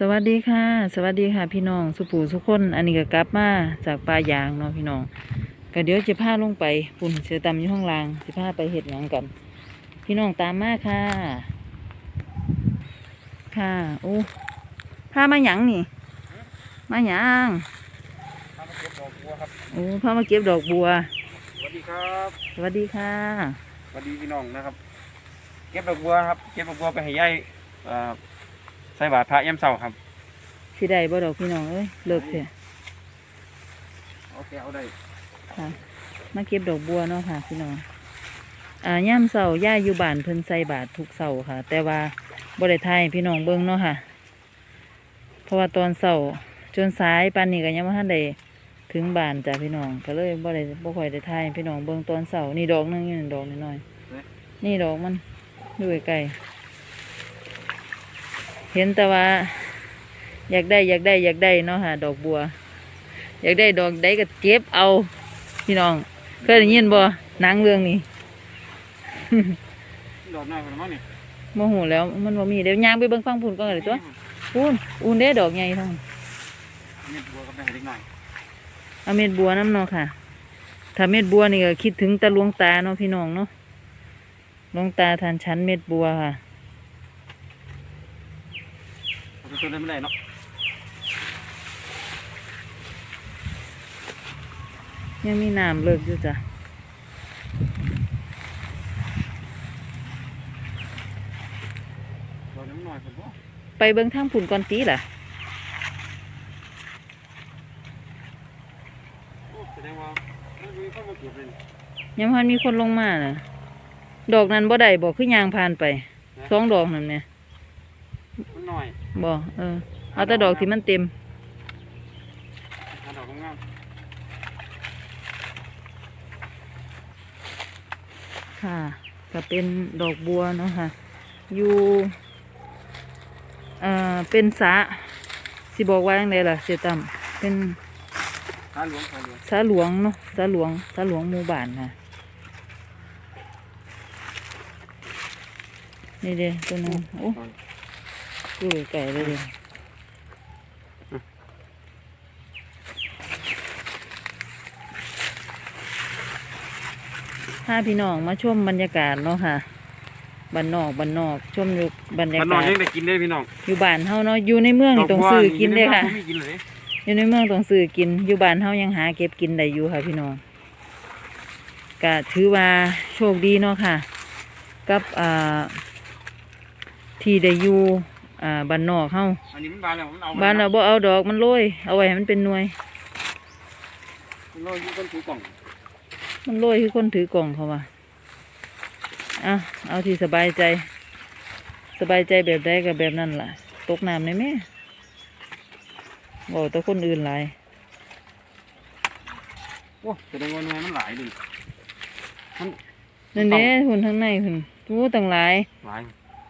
สวัสดีค่ะ สวัสดีค่ะ พี่น้องสุปูสุกคนอันนี้ก็กลับมาจากปลายางเนาะพี่น้องก็เดี๋ยวจะพาลงไปปุ่นเสือตำอยู่ข้างล่างจะพาไปเห็ดหยังกัน พี่น้องตามมาค่ะ ค่ะโอ้พามาหยังนี่ มาหยังพามาเก็บดอกบัวครับโอ้พามาเก็บดอกบัว สวัสดีครับสวัสดีค่ะสวัสดีพี่น้องนะครับ เก็บดอกบัวครับ เก็บดอกบัวไปให้ยายเอ่อ ใส่บาตรพระย่ำเสาครับสิได้บ่ดอกพี่น้องเอ้ยเลิกเถอะโอเคเอาได้ค่ะมาเก็บดอกบัวเนาะค่ะพี่น้องอ่าย่ำเสาย่าอยู่บ้านเพิ่นใส่บาททุกเสาค่ะ แต่ว่าบ่ได้ทายให้พี่น้องเบิ่งเนาะค่ะ เพราะว่าตอนเสาจนสายปานนี้ก็ยังบ่ทันได้ถึงบ้านจ้ะพี่น้องก็เลยบ่ได้บ่ค่อยได้ทายให้พี่น้องเบิ่งตอนเสานี่ดอกหนึงอยู่นี่ดอกน้อยๆนี่ดอกมันอยู่ไกลๆ เห็นแต่ว่า อยากได้อยากได้อยากได้เนาะค่ะดอกบัว อยากได้ดอกใดก็เก็บเอา พี่น้อง เคยได้ยินบ่หนังเรื่องนี้ดอกน้อยคนมั้งนี่โมโหแล้วมันบ่มีเดี๋ยวย่างไปเบิ่งฟังพุ่นก่อนเลยตัวพุ่นอุ่นเด้ดอกใหญ่ทั้งเม็ดบัวก็ไปให้เล็กหน่อยเอาเม็ดบัวน้ำเนาะค่ะ ถ้าเม็ดบัวนี่ก็คิดถึงตะหลวงตาเนาะพี่น้องเนาะหลวงตาทานชั้นเม็ดบัวค่ะ เอา ตัวนั้นไม่ได้เนาะยังมีน้ำเลิกอยู่จ้ะดอกน้ำน้อยคนบ่ไปเบิ่งทางพุ่นก่อนตีล่ะโอ้แสดงว่าไม่มีคนมาเก็บเลยยังพันมีคนลงมาน่ะ ดอกนั้นบ่ได้บ่คือยางผ่านไปสองดอกนั่นเนี่ยมั นน้อยบ่เออเอาแต่ดอกที่มันเต็มหาดอกงามค่ะ ก็เป็นดอกบัวเนาะค่ะ อยู่เอ่อเป็นสระสิบอกว่าอย่างไรล่ะเสียตั้มเป็นๆหาหลวงหาหลวงสระหลวงเนาะสระหลวงสระหลวงหมู่บ้านค่ะนี่เด้ตัวนึงโอ้ ดูไก่เลยเด้พาพี่น้องมาชมบรรยากาศเนาะค่ะบ้านนอกบ้านนอกชมอยู่บรรยามันนอกานศยังได้กินได้พี่น้องอยู่บ้านเฮาเนาะอยู่ในเมืองนี่ต้องซื้อกินเลยค่ะดอกบัวนี่ไม่กินเลย อยู่ในเมืองต้องซื้อกิน อยู่บ้านเฮายังหาเก็บกินได้อยู่ค่ะ พี่น้องก็ถือว่าโชคดีเนาะค่ะ กับอ่าที่ได้อยู่ อ่าบ้านนอกเฮาอันนี้มันบานแล้วมันเอาบ้านเราบ่เอาดอกมันโรยเอาไว้ให้มันเป็นหน่วย มันโรยอยู่คนถือกล่องมันโรยคือคนถือกล่องเขาว่าอะเอาที่สบายใจ สบายใจแบบใดกับแบบนั้นล่ะ ตกน้ำในแม่บอกแต่คนอื่นหลายโอ้แสดงว่าหน่วยมันหลายดิมันนั่นเด้หุ่นข้างในหุ่นทูต่างหลายหลาย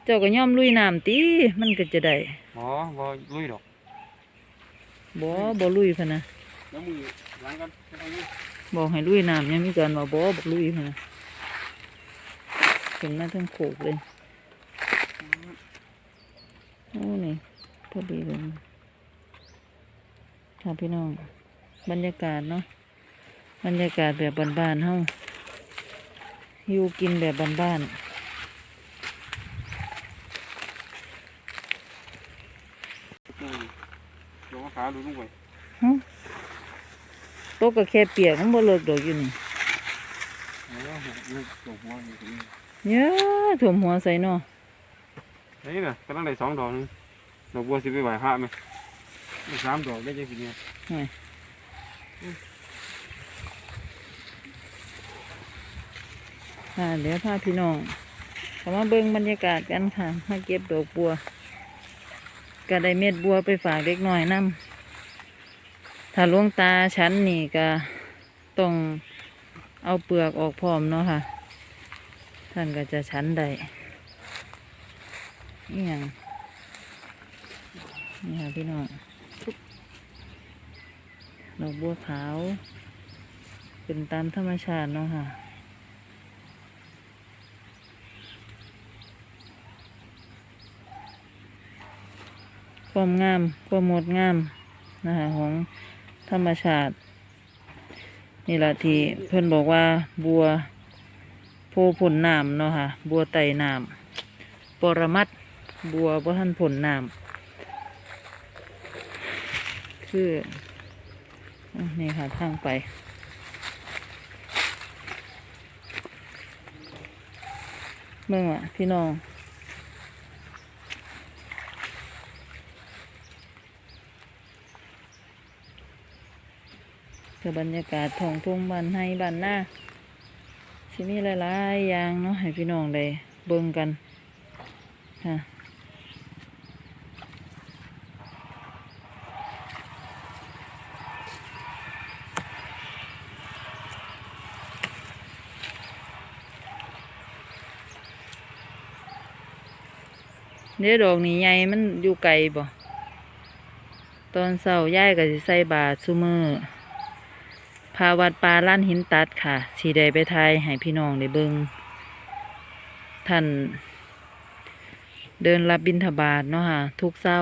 เจ้าก็ย่อมลุยน้ำตีมันก็จะได้อ๋อบ่ลุยดอกบ่บ่ลุยพะนะแล้วมือหลังกันไปทางนี้บอกให้ลุยน้ำยังมีการว่าบ่บ่ลุยพะนะขึ้นมาทั้งโขกเลยโอ้นี่พอดีเลยค่ะพี่น้อง บรรยากาศเนาะบรรยากาศแบบบ้านๆเฮาอยู่กินแบบบ้านอืมลงขา ดูลงไปๆหึโต๊ะก็แค่เปียกมันบ่เลิกดอกอยู่นี่แล้วลึกตกหัวอยู่ตรงนี้เนี่ยถ่วมหัวใส่เนาะนี่น่ะกำลังได้สองดอกนึงดอกบัวสิไปไหวพระไหมได้สามดอกได้จังสิเนี่ยค่ะเดี๋ยวพาพี่น้องเขามาเบิ่งบรรยากาศกันค่ะ มาเก็บดอกบัวก็ได้เม็ดบัวไปฝากเด็กน้อยนํ ถ้าลวงตาฉันนี่ก็ต้องเอาเปลือกออกพร้อมเนาะค่ะ ท่านก็จะฉันได้นี่ยังนี่ค่ะพี่น้องดอกบัวขาว เป็นตามธรรมชาติเนาะค่ะความงามความงดงามนะคะของ ธรรมชาติ นี่แหละที่เพื่อนบอกว่าบัวโพผลน้ำเนาะค่ะ บัวไตน้ำปรมัดบัวบ่ท่านผลน้ำคือนี่ค่ะทางไปเมื่อวะพี่น้อง คือบรรยากาศท้องทุ่งบ้านให้บ้านหน้าสิมีหลายๆอย่างเนาะให้พี่น้องได้เบิ่งกันค่ะเดี๋ยวดอกนี้ใหญ่มันอยู่ไกลบ่ ตอนเช้าย่ายก็สิใส่บาตรซุมือ พาวัดปลาล้านหินตัดค่ะสีได้ไปไทยให้พี่น้องได้เบิงท่านเดินรับบิณฑบาตเนาะค่ะ ทุกเศร้า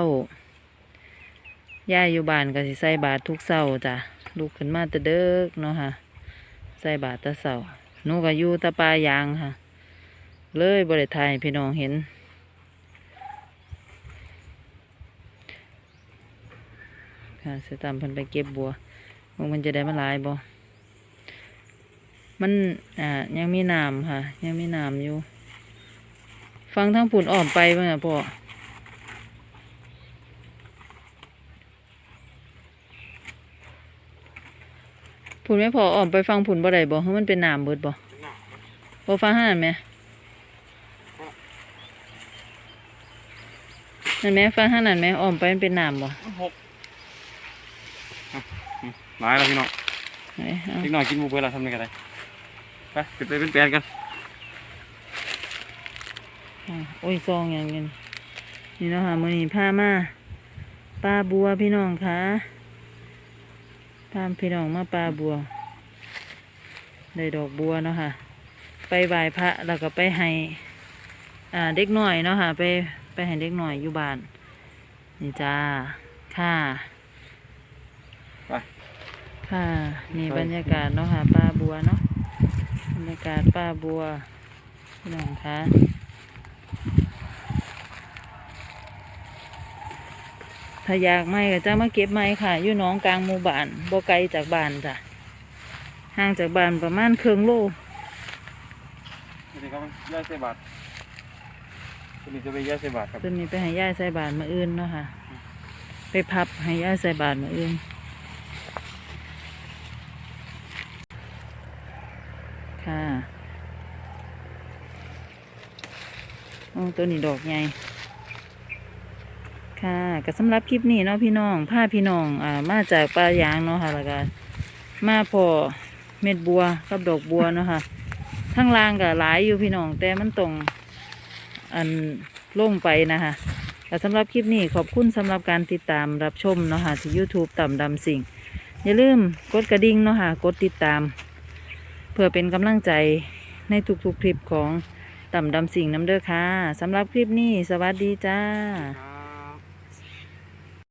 ย่ายอยู่บ้านก็สิใส่บาตรทุกเศร้าจ้ะลุกขึ้นมาตะเด็กเนาะค่ะ ใส่บาตรตะเศร้าหนูก็อยู่ตะปลายางค่ะ เลยบริไทยพี่น้องเห็นค่ะเสตามเพิ่นไปเก็บบัว ว่ามันจะได้มาหลายบ่มันอ่ายังมีน้ำค่ะ ยังมีน้ำอยู่ ฟังทั้งผุนอ่อมไปบ้างอะพ่อผุนไม่พออ่อมไปฟังผุนบ่ได้บ่เพราะมันเป็นน้ำเบิดบ่บ่ฟังห้านไหมนั่นไหมฟังห้านนั่นไหมอ่อมไปมันเป็นน้ำบ่หกอะ อืมหลายแล้วพี่น้องไหนเอาเล็กน้อยกินหมูเบื่อแล้วทำยังไงได้ไปเป็นไปเป็นแปลนกันอ่าโอ้ยซองอย่างเงี้ยนี่เนาะค่ะมือนี้พามาปลาบัวพี่น้องคะพาพี่น้องมาปลาบัวได้ดอกบัวเนาะค่ะ ไปไหว้พระแล้วก็ไปให้อ่าเด็กหน่อยเนาะค่ะ ไปไปให้เด็กหน่อยอยู่บ้านนี่จ้าค่ะไป ค่ะนี่บรรยากาศเนาะค่ะปลาบัวเนาะบรรยากาศปลาบัวพี่น้องคะถ้าอยากไม่ก็จะมาเก็บไม้ค่ะอยู่หน้องกลางหมู่บ้านบ่ไกลจากบ้านจ้ะห่างจากบ้านประมาณครึ่งโลนี่ครับย่ายใส่บาทตัวนี้จะไปย่ายใส่บาทครับตัวนี้ไปให้ย่ายใส่บาทมาอื่นเนาะค่ะ ไปพับให้ย่ายใส่บาทมาอื่น ค่ะโอ้ ตัวนี้ดอกใหญ่ค่ะก็สำหรับคลิปนี้เนาะพี่น้องพาพี่น้องอ่ามาจากปลายางเนาะค่ะแล้วก็มาพอเม็ดบัวกับดอกบัวเนาะค่ะทั้งล่างก็หลายอยู่พี่น้อง แต่มันตรงอันลงไปนะคะแต่สำหรับคลิปนี้ขอบคุณสำหรับการติดตามรับชมเนาะค่ะที่ YouTube ต่ำดำสิ่ง อย่าลืมกดกระดิ่งเนาะค่ะกดติดตาม เพื่อเป็นกำลังใจในทุกๆคลิปของ ต่ำดำสิ่งน้ำเด้อค่ะสำหรับคลิปนี้ สวัสดีจ้า